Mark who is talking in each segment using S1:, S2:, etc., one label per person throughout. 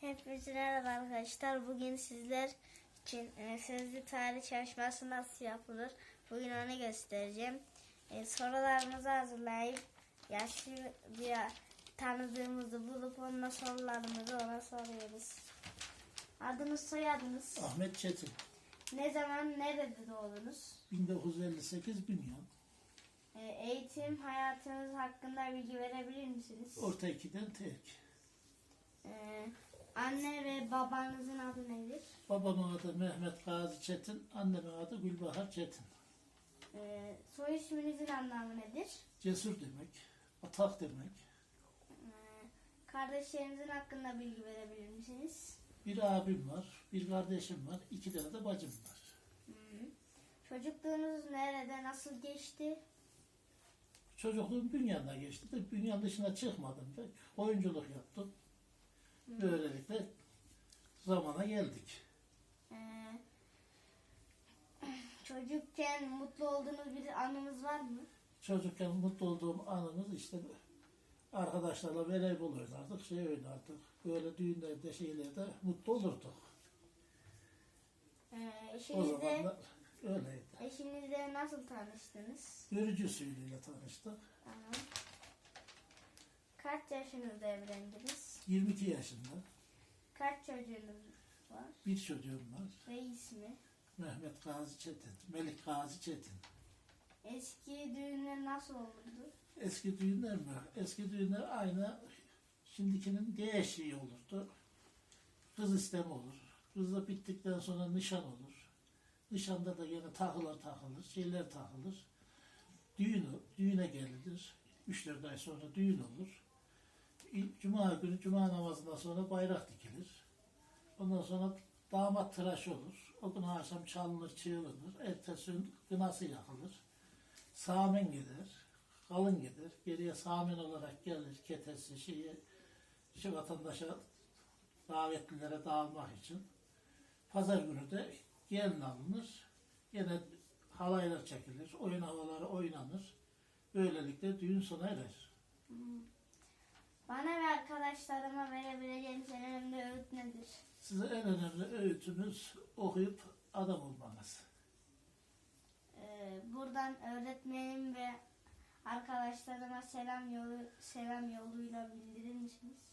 S1: Hepinize merhaba arkadaşlar. Bugün sizler için e, sözlü tarih çalışması nasıl yapılır? Bugün onu göstereceğim. E, sorularımızı hazırlayıp yaşlı bir tanıdığımızı bulup onunla sorularımızı ona soruyoruz. Adınız soyadınız.
S2: Ahmet Çetin.
S1: Ne zaman nerede doğdunuz?
S2: 1958 Bünyan.
S1: E, eğitim hayatınız hakkında bilgi verebilir misiniz?
S2: Orta ikiden tek.
S1: E, anne ve babanızın adı nedir?
S2: Babamın adı Mehmet Gazi Çetin, annemin adı Gülbahar Çetin.
S1: E, soy isminizin anlamı nedir?
S2: Cesur demek, atak demek.
S1: Ee, Kardeşlerinizin hakkında bilgi verebilir misiniz?
S2: Bir abim var, bir kardeşim var, iki tane de bacım var.
S1: Çocukluğunuz nerede, nasıl geçti?
S2: Çocukluğum Bünyan'da geçti de Bünyan dışına çıkmadım pek. Oyunculuk yaptım. Böylelikle zamana geldik.
S1: Ee, çocukken mutlu olduğunuz bir anınız var mı?
S2: Çocukken mutlu olduğum anımız işte arkadaşlarla voleybol oynardık, şey oynardık. Böyle düğünlerde, şeylerde mutlu olurduk.
S1: Ee,
S2: O
S1: eşinizle,
S2: zamanlar öyleydi.
S1: eşinizle nasıl tanıştınız?
S2: Görücü usulüyle tanıştık.
S1: Tamam. Kaç yaşınızda evlendiniz?
S2: 22 yaşında.
S1: Kaç çocuğunuz var?
S2: Bir çocuğum var.
S1: Ve ismi?
S2: Mehmet Gazi Çetin. Melik Gazi Çetin.
S1: Eski düğünler nasıl olurdu?
S2: Eski düğünler mi? Eski düğünler aynı şimdikinin değişiği olurdu. Kız isteme olur. Kızla bittikten sonra nişan olur. Nişanda da yine takılar takılır, şeyler takılır. Düğün, düğüne gelinir. Üç dört ay sonra düğün olur. Cuma günü, Cuma namazından sonra bayrak dikilir. Ondan sonra damat tıraş olur. O gün akşam çalınır, çığırılır. Ertesi gün kınası yakılır. Samen gider, kalın gider. Geriye samen olarak gelir ketesi, şeyi, şu vatandaşa davetlilere dağılmak için. Pazar günü de gelin alınır. Yine halaylar çekilir, oyun havaları oynanır. Böylelikle düğün sona erer.
S1: Bana ve arkadaşlarıma verebileceğiniz en önemli öğüt nedir?
S2: Size en önemli öğütümüz okuyup adam olmanız.
S1: Ee, buradan öğretmenim ve arkadaşlarıma selam yolu selam yoluyla bildirir misiniz?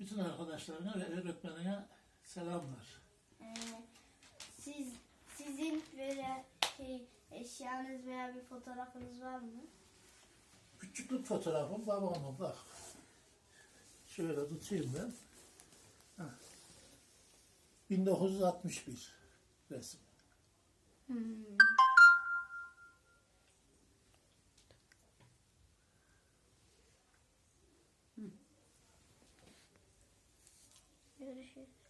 S2: Bütün arkadaşlarına ve öğretmenine selamlar.
S1: Ee, siz sizin böyle şey eşyanız veya bir fotoğrafınız var mı?
S2: Küçüklük fotoğrafım babamın bak. Şöyle tutayım ben. Heh. 1961 resim.
S1: Görüşürüz.